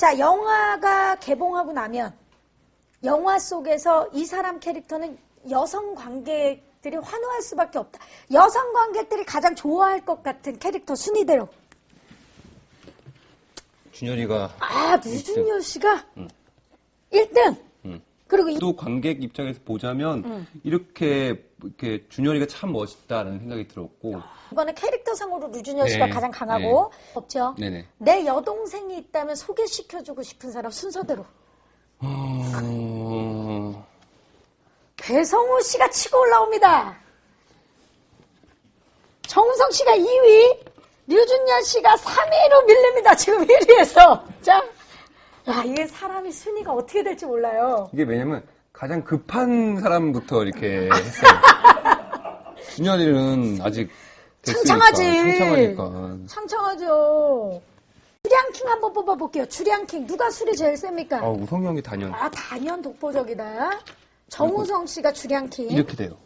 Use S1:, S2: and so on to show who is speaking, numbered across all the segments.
S1: 자, 영화가 개봉하고 나면 영화 속에서 이 사람 캐릭터는 여성 관객들이 환호할 수밖에 없다. 여성 관객들이 가장 좋아할 것 같은 캐릭터 순위대로.
S2: 준열이가
S1: 아, 류준열 씨가
S2: 음.
S1: 1등.
S2: 음.
S1: 그리고 이,
S2: 또 관객 입장에서 보자면
S1: 음.
S2: 이렇게 이렇게 준열이가 참 멋있다라는 생각이 들었고
S1: 이번에 캐릭터상으로 류준열 씨가
S2: 네,
S1: 가장 강하고 없죠.
S2: 네네.
S1: 내 여동생이 있다면 소개시켜주고 싶은 사람 순서대로.
S2: 어...
S1: 배성우 씨가 치고 올라옵니다. 정우성 씨가 2위, 류준열 씨가 3위로 밀립니다. 지금 1위에서. 자, 야, 이게 사람이 순위가 어떻게 될지 몰라요.
S2: 이게 왜냐면 가장 급한 사람부터 이렇게 했어요. 준열이는 아직 됐으니까,
S1: 창창하지.
S2: 창창하니까.
S1: 창창하죠. 주량킹 한번 뽑아볼게요. 주량킹. 누가 술이 제일 셉니까?
S2: 아, 우성이 형이 단연
S1: 아, 단연 독보적이다. 정우성 씨가 주량킹.
S2: 이렇게 돼요.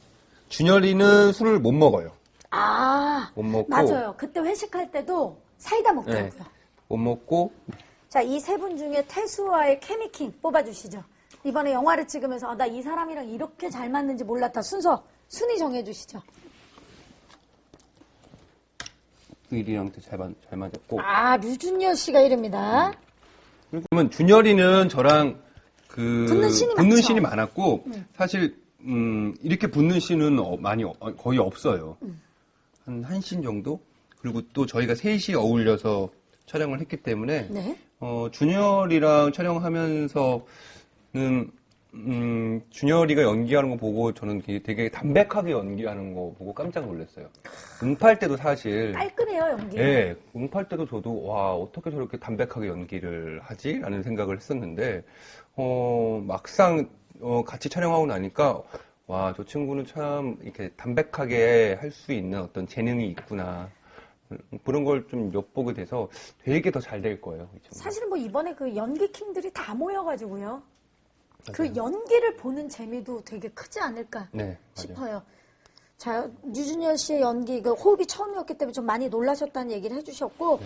S2: 준열이는 술을 못 먹어요.
S1: 아,
S2: 못 먹고
S1: 맞아요. 그때 회식할 때도 사이다 먹더라고요.
S2: 네. 못 먹고
S1: 자, 이 세 분 중에 태수와의 케미킹 뽑아주시죠. 이번에 영화를 찍으면서 아, 나 이 사람이랑 이렇게 잘 맞는지 몰랐다. 순서, 순위 정해주시죠.
S2: 그 일이랑 잘, 맞, 잘 맞았고
S1: 아, 류준열 씨가 이릅니다.
S2: 그러면 준열이는 저랑 그
S1: 붙는 씬이
S2: 붙는? 씬이 많았고
S1: 음.
S2: 사실 음, 이렇게 붙는 씬은 어, 많이 어, 거의 없어요.
S1: 음.
S2: 한한씬 정도. 그리고 또 저희가 셋이 어울려서 촬영을 했기 때문에
S1: 네.
S2: 어, 준열이랑 촬영하면서는 음, 준열이가 연기하는 거 보고 저는 되게- 담백하게 연기하는 거 보고 깜짝 놀랐어요. 응팔 때도 사실
S1: 깔끔해요, 연기.
S2: 예, 응팔 때도 저도 와 어떻게 저렇게 담백하게 연기를 하지라는 생각을 했었는데 어 막상 어, 같이 촬영하고 나니까 와 저 친구는 참 이렇게 담백하게 할 수 있는 어떤 재능이 있구나 음, 그런 걸 좀 엿보게 돼서 되게 더 잘 될 거예요.
S1: 사실은 뭐 이번에 그 연기 킹들이 다 모여가지고요. 그
S2: 맞아요.
S1: 연기를 보는 재미도 되게 크지 않을까
S2: 네.
S1: 싶어요. 자, 류준열 씨의 연기, 그 호흡이 처음이었기 때문에 좀 많이 놀라셨다는 얘기를 해주셨고,